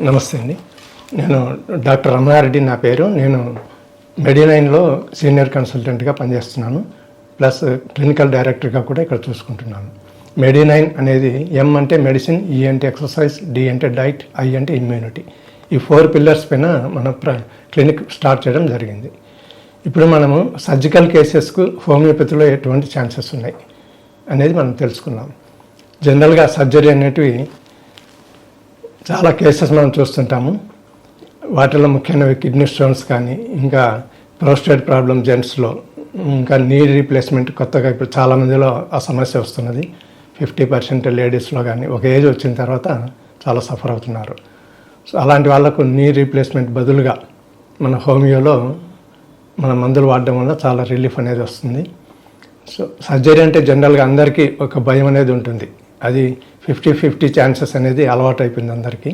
నమస్తే అండి. నేను డాక్టర్ రమణారెడ్డి నా పేరు. నేను మెడినైన్లో సీనియర్ కన్సల్టెంట్గా పనిచేస్తున్నాను. ప్లస్ క్లినికల్ డైరెక్టర్గా కూడా ఇక్కడ చూసుకుంటున్నాను. మెడినైన్ అనేది ఎం అంటే మెడిసిన్ ఈ అంటే ఎక్సర్సైజ్ డి అంటే డైట్ ఐ అంటే ఇమ్యూనిటీ. ఈ ఫోర్ పిల్లర్స్ పైన మన ప్ర క్లినిక్ స్టార్ట్ చేయడం జరిగింది. ఇప్పుడు మనము సర్జికల్ కేసెస్కు హోమియోపతిలో ఎటువంటి ఛాన్సెస్ ఉన్నాయి అనేది మనం తెలుసుకున్నాం జనరల్గా సర్జరీ అనేటివి చాలా కేసెస్ మనం చూస్తుంటాము. వాటిలో ముఖ్యమైనవి కిడ్నీ స్టోన్స్ కానీ ఇంకా ప్రోస్టేట్ ప్రాబ్లం జెంట్స్లో ఇంకా నీ రీప్లేస్మెంట్ కొత్తగా ఇప్పుడు చాలామందిలో ఆ సమస్య వస్తున్నది. ఫిఫ్టీ పర్సెంట్ లేడీస్లో కానీ ఒక ఏజ్ వచ్చిన తర్వాత చాలా సఫర్ అవుతున్నారు. సో అలాంటి వాళ్ళకు నీ రీప్లేస్మెంట్ బదులుగా మన హోమియోలో మన మందులు వాడడం వల్ల చాలా రిలీఫ్ అనేది వస్తుంది. సో సర్జరీ అంటే జనరల్గా అందరికీ ఒక భయం అనేది ఉంటుంది. అది ఫిఫ్టీ ఫిఫ్టీ ఛాన్సెస్ అనేది అలవాటు అయిపోయింది అందరికీ.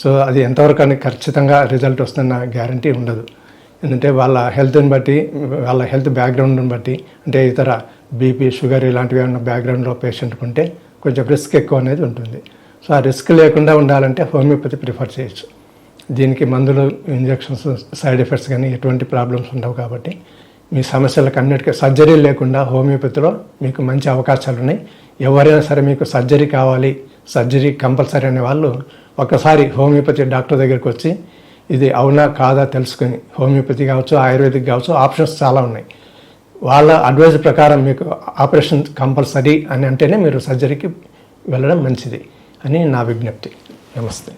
సో అది ఎంతవరకు అని ఖచ్చితంగా రిజల్ట్ వస్తుందన్న గ్యారంటీ ఉండదు. ఎందుకంటే వాళ్ళ హెల్త్ని బట్టి వాళ్ళ హెల్త్ బ్యాక్గ్రౌండ్ని బట్టి అంటే ఇతర బీపీ షుగర్ ఇలాంటివి ఏమైనా బ్యాక్గ్రౌండ్లో పేషెంట్ ఉంటే కొంచెం రిస్క్ ఎక్కువ అనేది ఉంటుంది. సో ఆ రిస్క్ లేకుండా ఉండాలంటే హోమియోపతి ప్రిఫర్ చేయొచ్చు. దీనికి మందులు ఇంజెక్షన్స్ సైడ్ ఎఫెక్ట్స్ కానీ ఎటువంటి ప్రాబ్లమ్స్ ఉండవు కాబట్టి మీ సమస్యలకు అన్నిటికీ సర్జరీ లేకుండా హోమియోపతిలో మీకు మంచి అవకాశాలు ఉన్నాయి ఎవరైనా సరే మీకు సర్జరీ కావాలి సర్జరీ కంపల్సరీ అనే వాళ్ళు ఒకసారి హోమియోపతి డాక్టర్ దగ్గరికి వచ్చి ఇది అవునా కాదా తెలుసుకుని హోమియోపతి కావచ్చు ఆయుర్వేదిక్ కావచ్చు ఆప్షన్స్ చాలా ఉన్నాయి. వాళ్ళ అడ్వైజ్ ప్రకారం మీకు ఆపరేషన్ కంపల్సరీ అని అంటేనే మీరు సర్జరీకి వెళ్ళడం మంచిది అని నా విజ్ఞప్తి. నమస్తే.